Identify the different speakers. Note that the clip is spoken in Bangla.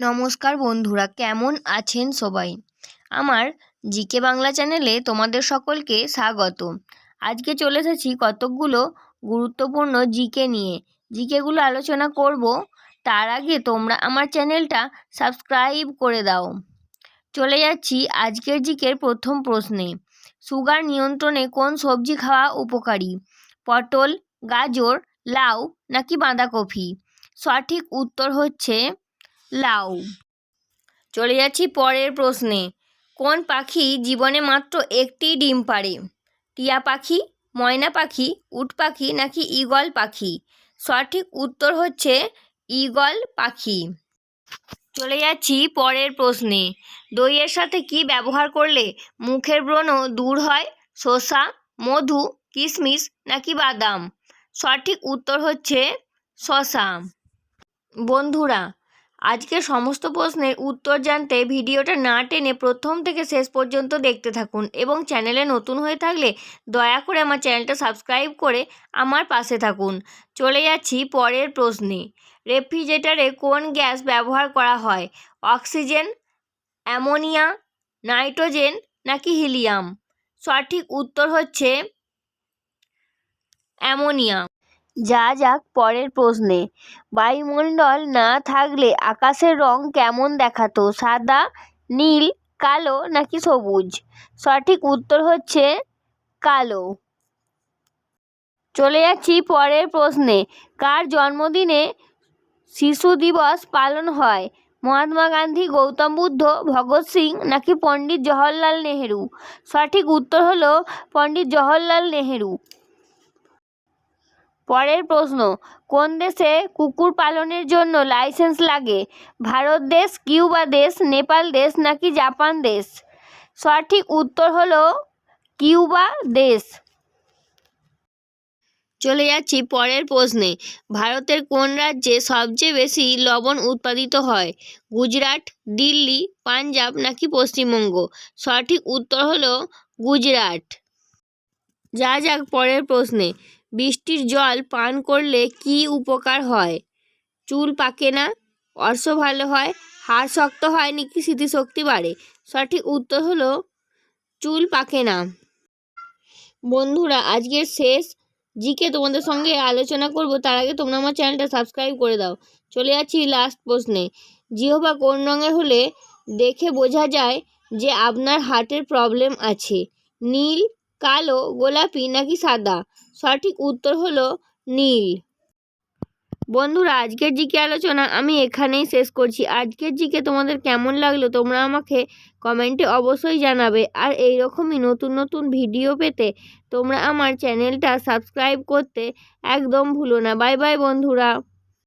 Speaker 1: নমস্কার বন্ধুরা, কেমন আছেন সবাই? আমার জিকে বাংলা চ্যানেলে তোমাদের সকলকে স্বাগত। আজকে চলে এসেছি কতকগুলো গুরুত্বপূর্ণ জিকে নিয়ে। জিকেগুলো আলোচনা করব, তার আগে তোমরা আমার চ্যানেলটা সাবস্ক্রাইব করে দাও। চলে যাচ্ছি আজকের জিকের প্রথম প্রশ্নে। সুগার নিয়ন্ত্রণে কোন সবজি খাওয়া উপকারী? পটল, গাজর, লাউ নাকি বাঁধাকপি? সঠিক উত্তর হচ্ছে লাউ। চলে যাচ্ছি পরের প্রশ্নে। কোন পাখি জীবনে মাত্র একটি ডিম পাড়ে? টিয়া পাখি, ময়না পাখি, উট পাখি নাকি ঈগল পাখি? সঠিক উত্তর হচ্ছে ঈগল পাখি। চলে যাচ্ছি পরের প্রশ্নে। দইয়ের সাথে কি ব্যবহার করলে মুখের ব্রণ দূর হয়? শসা, মধু কিশমিশ নাকি বাদাম? সঠিক উত্তর হচ্ছে শসা। বন্ধুরা আজকের সমস্ত প্রশ্নের উত্তর জানতে ভিডিওটা না টেনে প্রথম থেকে শেষ পর্যন্ত দেখতে থাকুন এবং চ্যানেলে নতুন হয়ে থাকলে দয়া করে আমার চ্যানেলটা সাবস্ক্রাইব করে আমার পাশে থাকুন। চলে যাচ্ছি পরের প্রশ্নে। রেফ্রিজারেটারে কোন গ্যাস ব্যবহার করা হয়? অক্সিজেন, অ্যামোনিয়া, নাইট্রোজেন নাকি হিলিয়াম? সঠিক উত্তর হচ্ছে অ্যামোনিয়া। যা যাক পরের প্রশ্নে। বায়ুমণ্ডল না থাকলে আকাশের রং কেমন দেখাতো? সাদা, নীল, কালো নাকি সবুজ? সঠিক উত্তর হচ্ছে কালো। চলে যাচ্ছি পরের প্রশ্নে। কার জন্মদিনে শিশু দিবস পালন হয়? মহাত্মা গান্ধী, গৌতম বুদ্ধ, ভগৎ সিং নাকি পণ্ডিত জওহরলাল নেহেরু? সঠিক উত্তর হলো পণ্ডিত জওহরলাল নেহেরু। পরের প্রশ্ন, কোন দেশে কুকুর পালনের জন্য লাইসেন্স লাগে? ভারত দেশ, কিউবা দেশ, নেপাল দেশ নাকি জাপান দেশ? সঠিক উত্তর হলো কিউবা দেশ। চলে যাচ্ছি পরের প্রশ্নে। ভারতের কোন রাজ্যে সবচেয়ে বেশি লবণ উৎপাদিত হয়? গুজরাট, দিল্লি, পাঞ্জাব নাকি পশ্চিমবঙ্গ? সঠিক উত্তর হলো গুজরাট। যা যাক পরের প্রশ্নে। বৃষ্টির জল পান করলে কি উপকার হয়? চুল পাকে না? অর্শ ভালো হয়? হাড় শক্ত হয় নাকি স্মৃতিশক্তি বাড়ে? সঠিক উত্তর হলো, চুল পাকে না। বন্ধুরা, আজকের শেষ জিকে তোমাদের সঙ্গে আলোচনা করব। তার আগে তোমরা আমার চ্যানেলটা সাবস্ক্রাইব করে দাও। চলে যাচ্ছি লাস্ট প্রশ্নে। জিহবা কোন রঙের হলে দেখে বোঝা যায় যে আপনার হার্টের প্রবলেম আছে? নীল কালো, গোলাপি নাকি সাদা? সঠিক উত্তর হলো নীল। বন্ধুরা, আজকের জিকে আলোচনা আমি এখানেই শেষ করছি। আজকের জিকে তোমাদের কেমন লাগল তোমরা আমাকে কমেন্টে অবশ্যই জানাবে। আর এই রকমই নতুন নতুন ভিডিও পেতে তোমরা আমার চ্যানেলটা সাবস্ক্রাইব করতে একদম ভুলো না। বাই বাই বন্ধুরা।